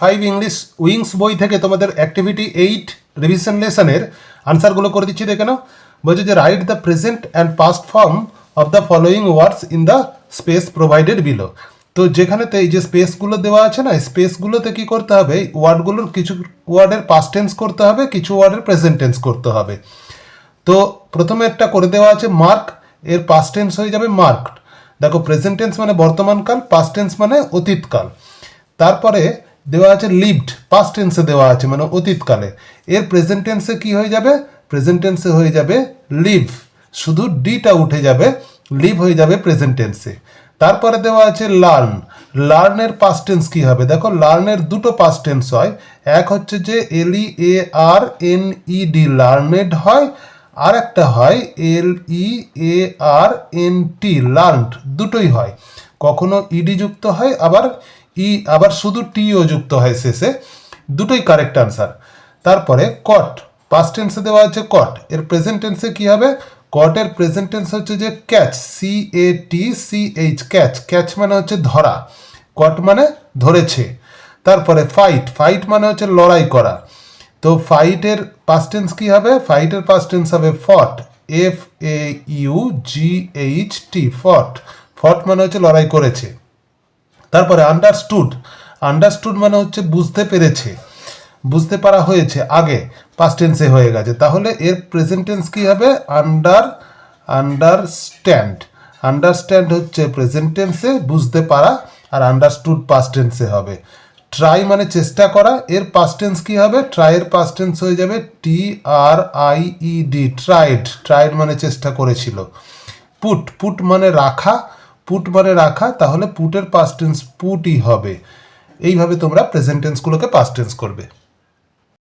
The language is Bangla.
ফাইভ ইংলিশ উইংস বই থেকে তোমাদের অ্যাক্টিভিটি এইট রিভিশন লেসনের আনসারগুলো করে দিচ্ছি, দেখে নাও। বলছে যে write the present and past form of the following words in the space provided below তো যেখানেতে এই যে স্পেসগুলো দেওয়া আছে না স্পেসগুলোতে কী করতে হবে? ওয়ার্ডগুলোর কিছু ওয়ার্ডের পাস্ট টেন্স করতে হবে, কিছু ওয়ার্ডের প্রেজেন্ট টেন্স করতে হবে। তো প্রথমে একটা করে দেওয়া আছে মার্ক এর পাস্ট টেন্স হয়ে যাবে মার্কড দেখো প্রেজেন্ট টেন্স মানে বর্তমানকাল পাস্ট টেন্স মানে অতীতকাল। তারপরে দেওয়া আছে লিভড পাস্ট টেন্সে দেওয়া আছে মানে অতীতকালে। এর প্রেজেন্ট টেন্সে কি হয়ে যাবে? প্রেজেন্ট টেন্সে হয়ে যাবে লিভ শুধু ডিটা উঠে যাবে লিভ হয়ে যাবে প্রেজেন্ট টেন্সে তারপরে দেওয়া আছে লার্ন লার্নের পাস্ট টেন্স কি হবে? দেখো লার্নের দুটো পাস্ট টেন্স হয়। এক হচ্ছে যে L E A R N E D learned হয়। আর একটা হয় এল E A R N T learned দুটোই হয়। কখনো ইডি যুক্ত হয়, আবার ই আবার শুধু টিও যুক্ত হয় শেষে। দুটোই কারেক্ট আনসার তারপরে কট পাস্ট টেন্সে দেওয়া হচ্ছে কট এর প্রেজেন্ট টেন্সে কি হবে? কটের প্রেজেন্ট টেন্স হচ্ছে যে catch C A T C H catch catch মানে হচ্ছে ধরা। কট মানে ধরেছে। তারপরে ফাইট ফাইট মানে হচ্ছে লড়াই করা। তো ফাইটের পাস্ট টেন্স কি হবে? ফাইটের পাস্ট টেন্স হবে fought F A U G H T fought fought মানে হচ্ছে লড়াই করেছে। তারপরে আন্ডারস্টুড আন্ডারস্টুড মানে হচ্ছে বুঝতে পেরেছে, বুঝতে পারা হয়েছে, আগে পাস্ট টেন্সে হয়ে গেছে। তাহলে এর প্রেজেন্ট টেন্স কি হবে? আন্ডার আন্ডারস্ট্যান্ড আন্ডারস্ট্যান্ড হচ্ছে প্রেজেন্ট টেন্সে বুঝতে পারা আর আন্ডারস্টুড পাস্ট টেন্সে হবে। ট্রাই মানে চেষ্টা করা, এর পাস্ট টেন্স কি হবে? ট্রাইয়ের পাস্ট টেন্স হয়ে যাবে T R I E D tried tried মানে চেষ্টা করেছিল। পুট পুট মানে রাখা পুট মানে রাখা, তাহলে পুটের পাস্ট টেন্স পুটই হবে। এইভাবে তোমরা প্রেজেন্টেন্সগুলোকে টেন্সগুলোকে পাস্ট টেন্স করবে।